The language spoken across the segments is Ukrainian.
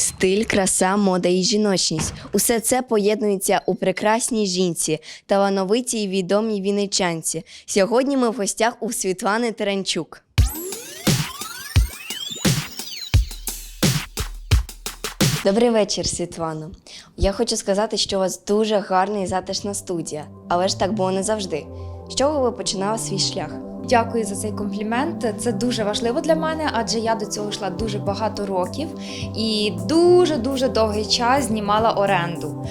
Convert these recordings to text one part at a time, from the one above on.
Стиль, краса, мода і жіночність усе це поєднується у прекрасній жінці, талановитій і відомій вінничанці. Сьогодні ми в гостях у Світлани Теренчук. Добрий вечір, Світлано. Я хочу сказати, що у вас дуже гарна і затишна студія, але ж так було не завжди. З чого ви починали свій шлях? Дякую за цей комплімент. Це дуже важливо для мене, адже я до цього йшла дуже багато років і дуже дуже довгий час знімала оренду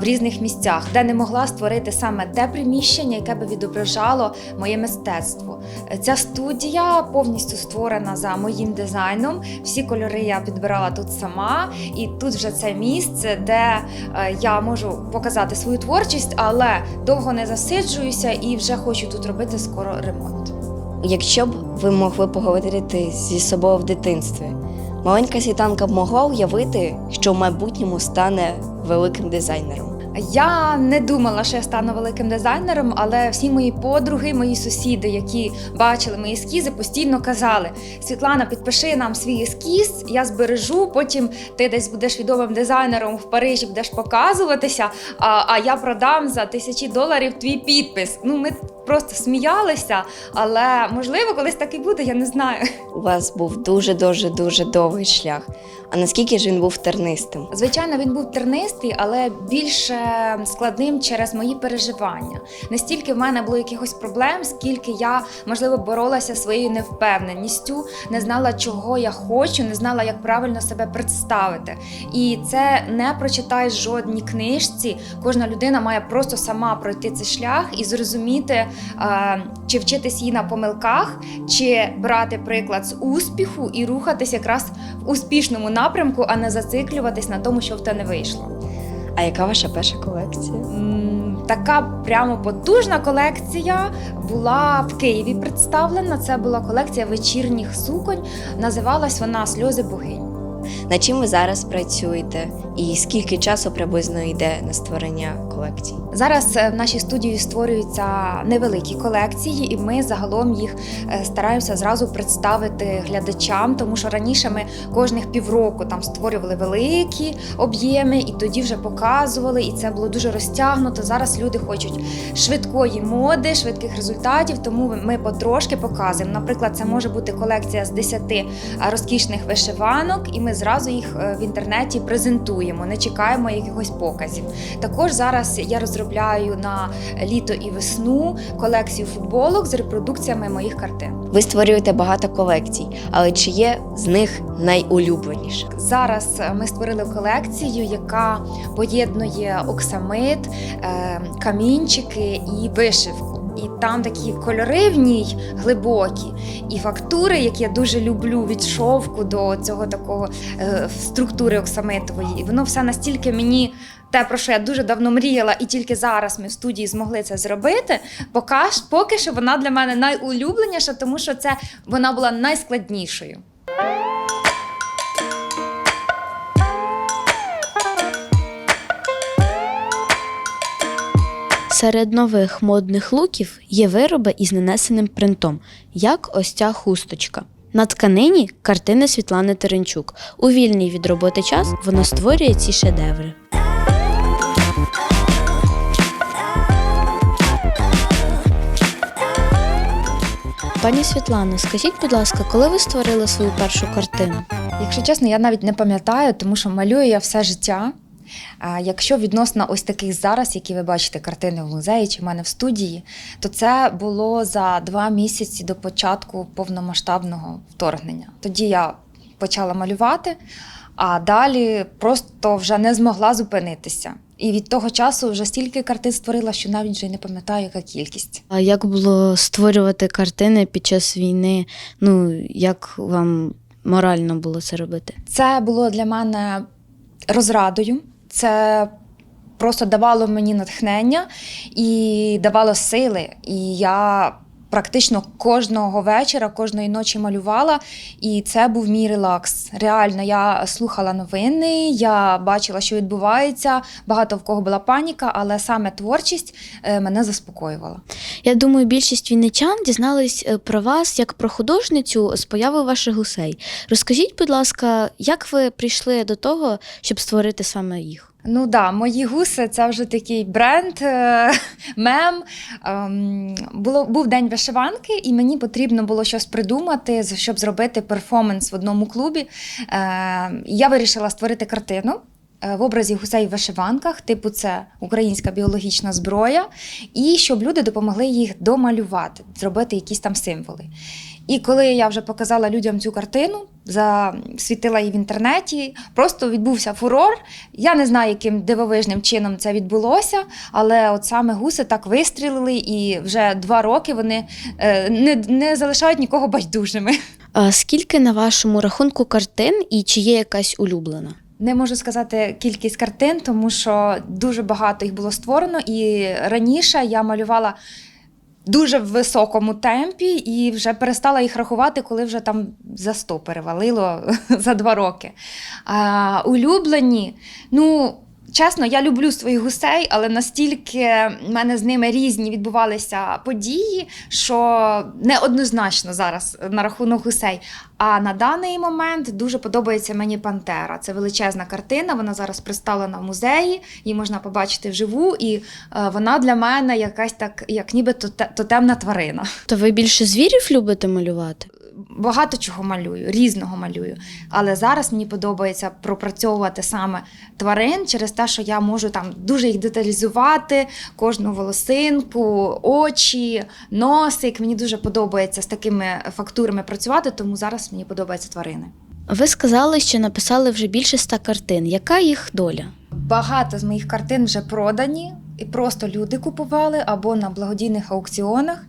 в різних місцях, де не могла створити саме те приміщення, яке би відображало моє мистецтво. Ця студія повністю створена за моїм дизайном. Всі кольори я підбирала тут сама, і тут вже це місце, де е, я можу показати свою творчість, але довго не засиджуюся і вже хочу тут робити скоро ремонт. Якщо б ви могли поговорити зі собою в дитинстві, маленька світанка б могла уявити, що в майбутньому стане великим дизайнером. Я не думала, що я стану великим дизайнером, але всі мої подруги, мої сусіди, які бачили мої ескізи, постійно казали: Світлана, підпиши нам свій ескіз, я збережу. Потім ти десь будеш відомим дизайнером в Парижі, будеш показуватися. А, а я продам за тисячі доларів твій підпис. Ну, ми просто сміялися, але можливо, колись так і буде, я не знаю. У вас був дуже дуже дуже довгий шлях. А наскільки ж він був тернистим? Звичайно, він був тернистий, але більш е, складним через мої переживання. Не стільки в мене було якихось проблем, скільки я, можливо, боролася своєю невпевненістю, не знала, чого я хочу, не знала, як правильно себе представити. І це не прочитаєш жодній книжці. Кожна людина має просто сама пройти цей шлях і зрозуміти, чи вчитись їй на помилках, чи брати приклад з успіху і рухатись якраз в успішному напрямку, а не зациклюватись на тому, що в те не вийшло. А яка ваша перша колекція? Така прямо потужна колекція була в Києві представлена. Це була колекція вечірніх суконь. Називалась вона Сльози богинь. Над чим ви зараз працюєте? І скільки часу приблизно йде на створення колекцій? Зараз е, в нашій студії створюються невеликі колекції, і ми загалом їх е, стараємося зразу представити глядачам, тому що раніше ми кожних півроку там створювали великі об'єми і тоді вже показували, і це було дуже розтягнуто. Зараз люди хочуть швидкої моди, швидких результатів, тому ми потрошки показуємо. Наприклад, це може бути колекція з 10 розкішних вишиванок, і ми зразу їх е, в інтернеті презентуємо, не чекаємо якихось показів. Також зараз я розробляю на літо і весну колекцію футболок з репродукціями моїх картин. Ви створюєте багато колекцій, але чи є з них найулюбленіша? Зараз е, ми створили колекцію, яка поєднує оксамит, е, камінчики і вишивку. Там такі кольори в ній глибокі, і фактури, які я дуже люблю від шовку до цього такого е, структури оксамитової. І воно все настільки мені те, про що я дуже давно мріяла, і тільки зараз ми в студії змогли це зробити. Поки, поки що вона для мене найулюбленіша, тому що це вона була найскладнішою. Серед нових модних луків є вироби із нанесеним принтом, як ось ця хусточка. На тканині картини Світлани Теренчук. У вільний від роботи час вона створює ці шедеври. Пані Світлано, скажіть, будь ласка, коли ви створили свою першу картину? Якщо чесно, я навіть не пам'ятаю, тому що малюю я все життя. Якщо відносно ось таких зараз, які ви бачите, картини в музеї чи в мене в студії, то це було за два місяці до початку повномасштабного вторгнення. Тоді я почала малювати, а далі просто вже не змогла зупинитися. І від того часу вже стільки картин створила, що навіть вже не пам'ятаю, яка кількість. А як було створювати картини під час війни? Ну, як вам морально було це робити? Це було для мене розрадою. Це просто давало мені натхнення і давало сили. І я практично кожного вечора, кожної ночі малювала, і це був мій релакс. Реально, я слухала новини, я бачила, що відбувається. Багато в кого була паніка, але саме творчість е, мене заспокоювала. Я думаю, більшість вінничан дізнались е, про вас як про художницю з появи ваших гусей. Розкажіть, будь ласка, як ви прийшли до того, щоб створити саме їх? Ну да, мої гуси це вже такий бренд, е, мем. Ем, Було, був день вишиванки, і мені потрібно було щось придумати, щоб зробити перформанс в одному клубі. Е, Я вирішила створити картину. Е, В образі гусей в вишиванках, типу це українська біологічна зброя, і щоб люди допомогли їх домалювати, зробити якісь там символи. І коли я вже показала людям цю картину, засвітила її в інтернеті, просто відбувся фурор. Я не знаю, яким дивовижним чином це відбулося, але от саме гуси так вистрілили, і вже два роки вони е, не, не залишають нікого байдужими. А скільки на вашому рахунку картин і чи є якась улюблена? Не можу сказати кількість картин, тому що дуже багато їх було створено, і раніше я малювала. Дуже в високому темпі і вже перестала їх рахувати, коли вже там за 100 перевалило за два роки. А, улюблені, ну. Чесно, я люблю своїх гусей, але настільки в мене з ними різні відбувалися події, що неоднозначно зараз на рахунок гусей. А на даний момент дуже подобається мені Пантера. Це величезна картина. Вона зараз представлена в музеї, її можна побачити вживу, і е, вона для мене якась так, як ніби тоте- тотемна тварина. То ви більше звірів любите малювати? Багато чого малюю, різного малюю. Але зараз мені подобається пропрацьовувати саме тварин через те, що я можу там дуже їх деталізувати, кожну волосинку, очі, носик. Мені дуже подобається з такими фактурами працювати, тому зараз мені подобаються тварини. Ви сказали, що написали вже більше ста картин. Яка їх доля? Багато з моїх картин вже продані, і просто люди купували або на благодійних аукціонах.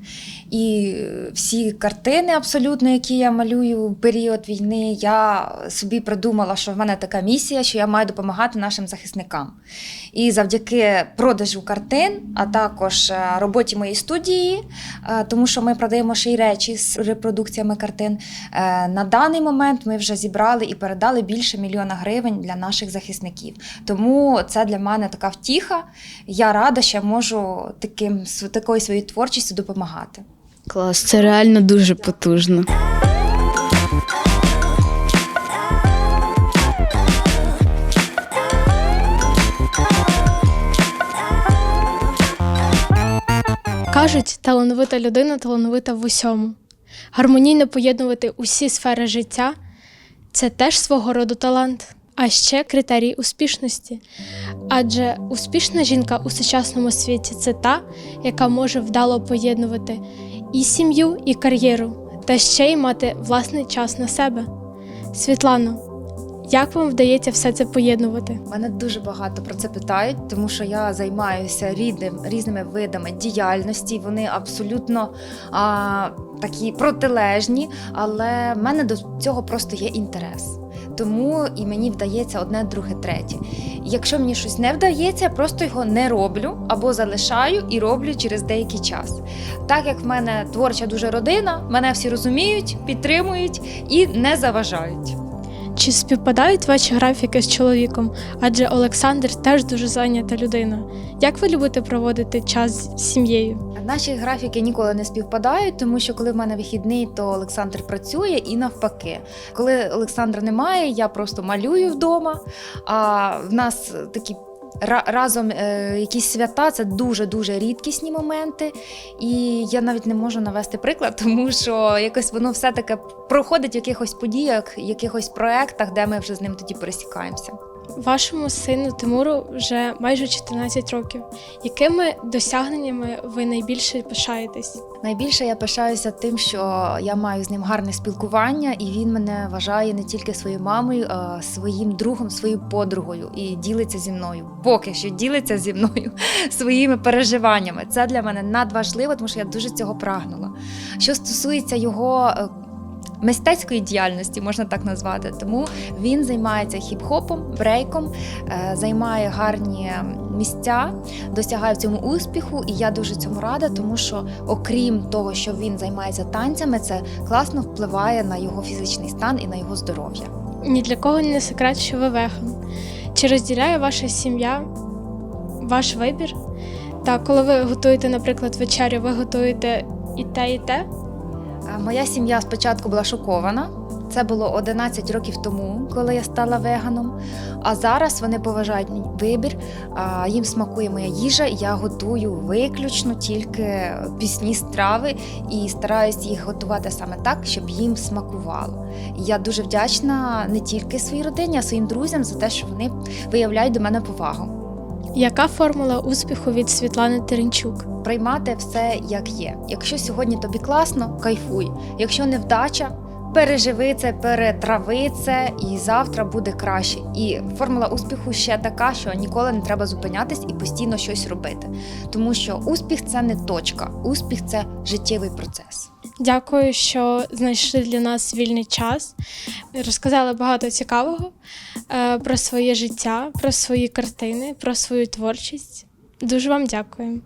І всі картини, абсолютно, які я малюю в період війни, я собі придумала, що в мене така місія, що я маю допомагати нашим захисникам. І завдяки продажу картин, а також е, роботі моєї студії, е, тому що ми продаємо ще й речі з репродукціями картин. е, На даний момент ми вже зібрали і передали більше мільйона гривень для наших захисників. Тому це для мене така втіха. Я рада, що я можу таким такою своєю творчістю допомагати. Клас, це реально дуже потужно. Кажуть, талановита людина талановита в усьому. Гармонійно поєднувати усі сфери життя це теж свого роду талант, а ще критерій успішності. Адже успішна жінка у сучасному світі це та, яка може вдало поєднувати і сім'ю, і кар'єру, та ще й мати власний час на себе. Світлано, як вам вдається все це поєднувати? Мене дуже багато про це питають, тому що я займаюся рідним, різними видами діяльності. Вони абсолютно а, такі протилежні, але в мене до цього просто є інтерес. Тому і мені вдається одне, друге, третє. Якщо мені щось не вдається, я просто його не роблю або залишаю і роблю через деякий час. Так як в мене творча дуже родина, мене всі розуміють, підтримують і не заважають. Чи співпадають ваші графіки з чоловіком? Адже Олександр теж дуже зайнята людина. Як ви любите проводити час з сім'єю? Наші графіки ніколи не співпадають, тому що коли в мене вихідний, то Олександр працює і навпаки. Коли Олександра немає, я просто малюю вдома. А в нас такі. Ра- Разом е, якісь свята це дуже дуже рідкісні моменти, і я навіть не можу навести приклад, тому що якось воно все таке проходить в якихось подіях, якихось проектах, де ми вже з ним тоді пересікаємося. Вашому сину Тимуру вже майже 14 років. Якими досягненнями ви найбільше пишаєтесь? Найбільше я пишаюся тим, що я маю з ним гарне спілкування, і він мене вважає не тільки своєю мамою, а своїм другом, своєю подругою і ділиться зі мною. Поки що ділиться зі мною своїми переживаннями. Це для мене надважливо, тому що я дуже цього прагнула. Що стосується його. Мистецької діяльності, можна так назвати. Тому він займається хіп-хопом, брейком, е, займає гарні місця, досягає в цьому успіху, і я дуже цьому рада, тому що окрім того, що він займається танцями, це класно впливає на його фізичний стан і на його здоров'я. Ні для кого не секрет, що ви веган. Чи розділяє ваша сім'я ваш вибір? Та коли ви готуєте, наприклад, вечерю, ви готуєте і те, і те? Е, Моя сім'я спочатку була шокована. Це було 11 років тому, коли я стала веганом. А зараз вони поважають мій вибір. Їм смакує моя їжа. Я готую виключно тільки пісні страви і стараюсь їх готувати саме так, щоб їм смакувало. Я дуже вдячна не тільки своїй родині, а своїм друзям за те, що вони виявляють до мене повагу. Яка формула успіху від Світлани Теренчук? приймати все як є. Якщо сьогодні тобі класно, кайфуй. Якщо невдача, переживи це, перетрави це, і завтра буде краще. І формула успіху ще така, що ніколи не треба зупинятись і постійно щось робити. Тому що успіх це не точка, успіх це життєвий процес. Дякую, що знайшли для нас вільний час. Розказали багато цікавого про своє життя, про свої картини, про свою творчість. Дуже вам дякую.